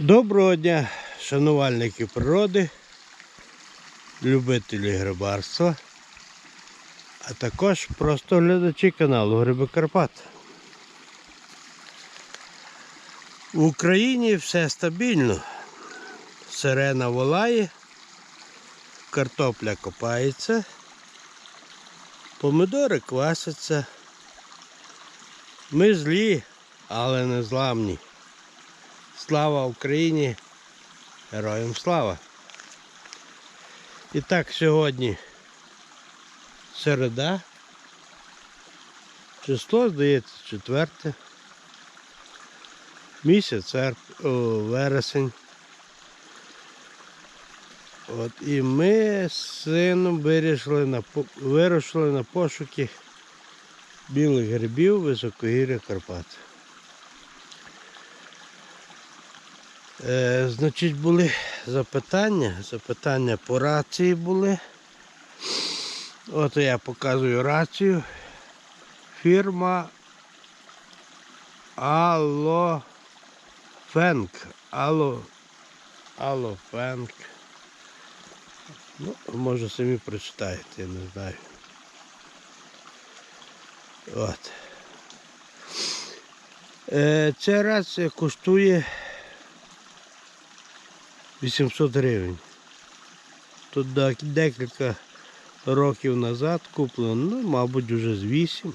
Доброго дня, шанувальники природи, любителі грибарства, а також просто глядачі каналу Гриби Карпат. В Україні все стабільно. Сирена волає, картопля копається, помидори квасяться. Ми злі, але не зламні. Слава Україні! Героям слава! І так сьогодні середа. Число, здається, четверте. Місяць серп- о, вересень. От, і ми з сином вирішили на, вирушили на пошуки білих грибів високогір'я Карпат. Е, значить, були запитання. Запитання по рації були. От я показую рацію. Фірма Алофенк. Ало. Алофенк. Ну, може самі прочитаєте, я не знаю. От. Е, ця рація коштує 800 гривень. Тут декілька років назад куплено, ну, мабуть, вже з 8.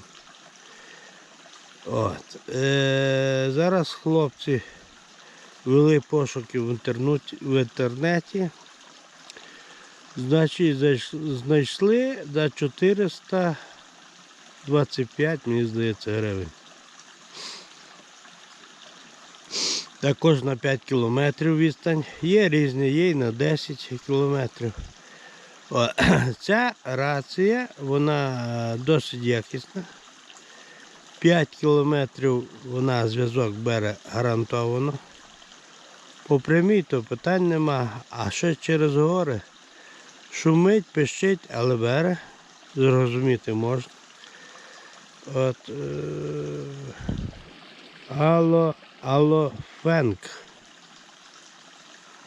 От. Е, зараз хлопці вели пошуки в інтернеті, в інтернеті. Значить, знайшли за 425, мені здається, гривень. Також на 5 кілометрів відстань. Є різні, є і на 10 кілометрів. О, Ця рація, вона е, досить якісна. 5 кілометрів вона зв'язок бере гарантовано. По прямій то питань нема, а ще через гори. Шумить, пищить, але бере. Зрозуміти можна. От, е... Алло, фенк.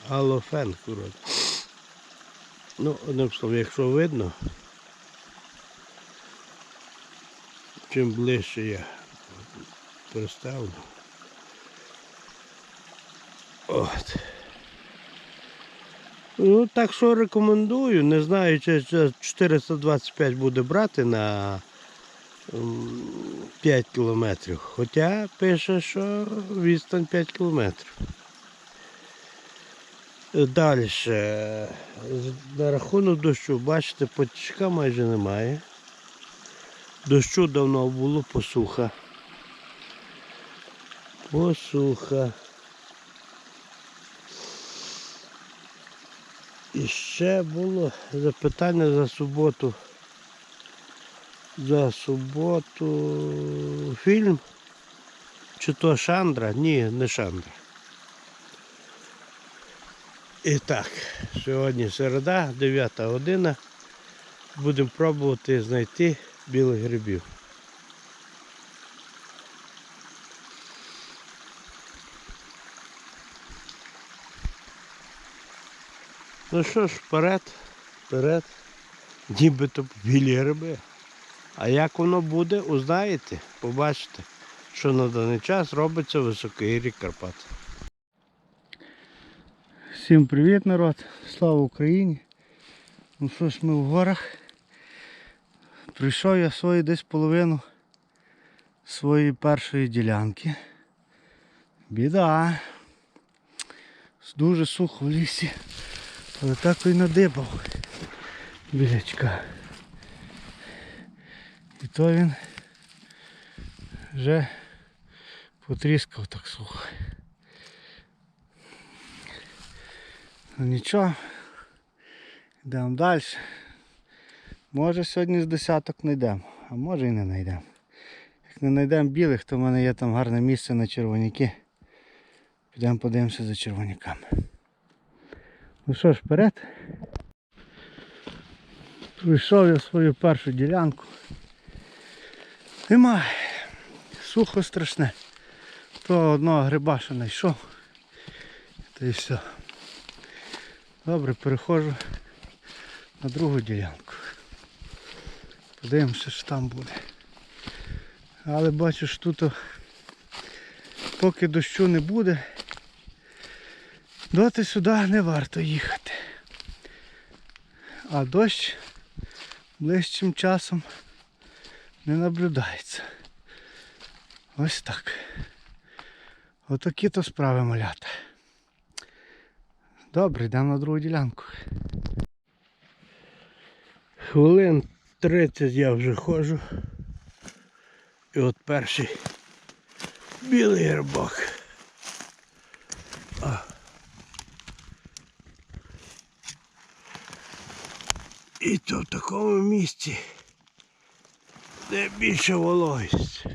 Алло, фенк, вроде. Ну, одним словом, якщо видно, чим ближче я переставлю. От. Ну, так що рекомендую. Не знаю, чи це 425 буде брати на 5 кілометрів. Хоча пише, що відстань 5 кілометрів. Далі. На рахунок дощу, бачите, потічка майже немає. Дощу давно було посуха. Посуха. І ще було запитання за суботу. За суботу фільм. Чи то Шандра? Ні, не Шандра. І так, сьогодні середа, 9 година. Будемо пробувати знайти білих грибів. Ну що ж, вперед, вперед, нібито білі гриби. А як воно буде, узнаєте, побачите, що на даний час робиться в високогір'ї Карпат. Всім привіт народ, слава Україні. Ну що ж ми в горах. Прийшов я свою десь половину своєї першої ділянки. Біда. Дуже сухо в лісі. Але так і надибав білячка. І то він вже потріскав так сухо. Ну нічого. Йдемо далі. Може сьогодні з десяток знайдемо, а може і не знайдемо. Як не знайдемо білих, то в мене є там гарне місце на червоняки. Підемо подивимося за червоняками. Ну що ж, вперед. Прийшов я свою першу ділянку. Немає. Сухо страшне. То одного гриба що знайшов. Та й все. Добре, переходжу на другу ділянку. Подивимося, що там буде. Але бачу, що тут поки дощу не буде, доти сюди не варто їхати. А дощ ближчим часом не наблюдається. Ось так. Отакі то справи малята. Добре, йдемо на другу ділянку. Хвилин 30 я вже ходжу. І от перший білий грибок. А. І то в такому місці, де більше вологість.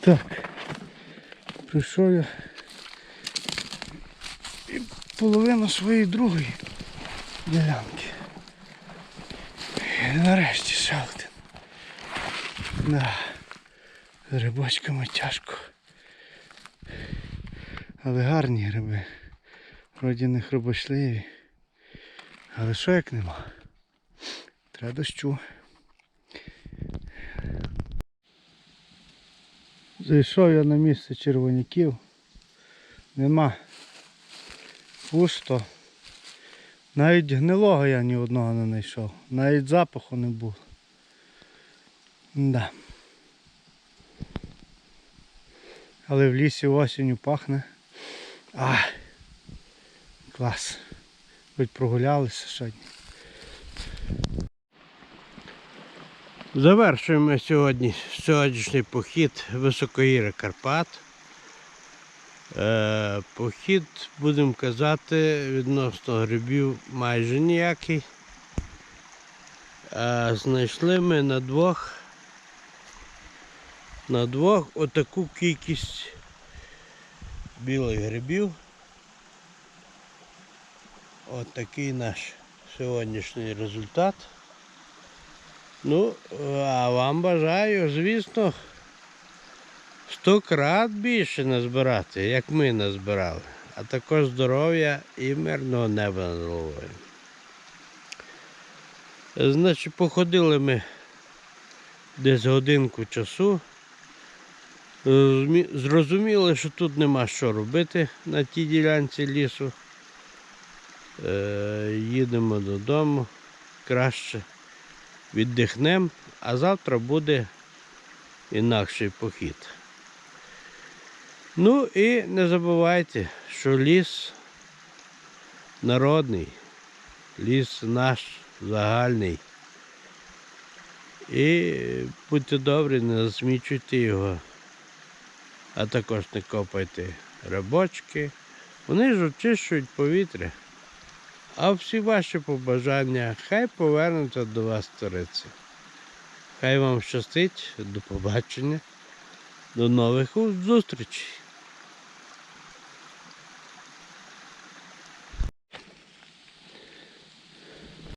Так. Прийшов я і половину своєї другої ділянки. І нарешті один. Да. З грибочками тяжко. Але гарні гриби. Вроді не хробочливі. Але що як нема? Треба дощу. Зайшов я на місце червоняків. Нема. Пусто. Навіть гнилого я ні одного не знайшов. Навіть запаху не було. Да. Але в лісі осінню пахне. А, клас. Хоч прогулялися сьогодні. Завершуємо сьогодні сьогоднішній похід Високогір'я Карпат. Е, похід, будемо казати, відносно грибів майже ніякий. Е, знайшли ми на двох на двох отаку кількість білих грибів. От такий наш сьогоднішній результат. Ну, а вам бажаю, звісно, сто крат більше назбирати, як ми назбирали. А також здоров'я і мирного неба над головою. Значить, походили ми десь годинку часу. Зрозуміли, що тут нема що робити на тій ділянці лісу. Е, їдемо додому. Краще віддихнемо, а завтра буде інакший похід. Ну і не забувайте, що ліс народний, ліс наш загальний. І будьте добрі, не засмічуйте його, а також не копайте рибочки. Вони ж очищують повітря. А всі ваші побажання хай повернуться до вас сториця. Хай вам щастить, до побачення, до нових зустрічей.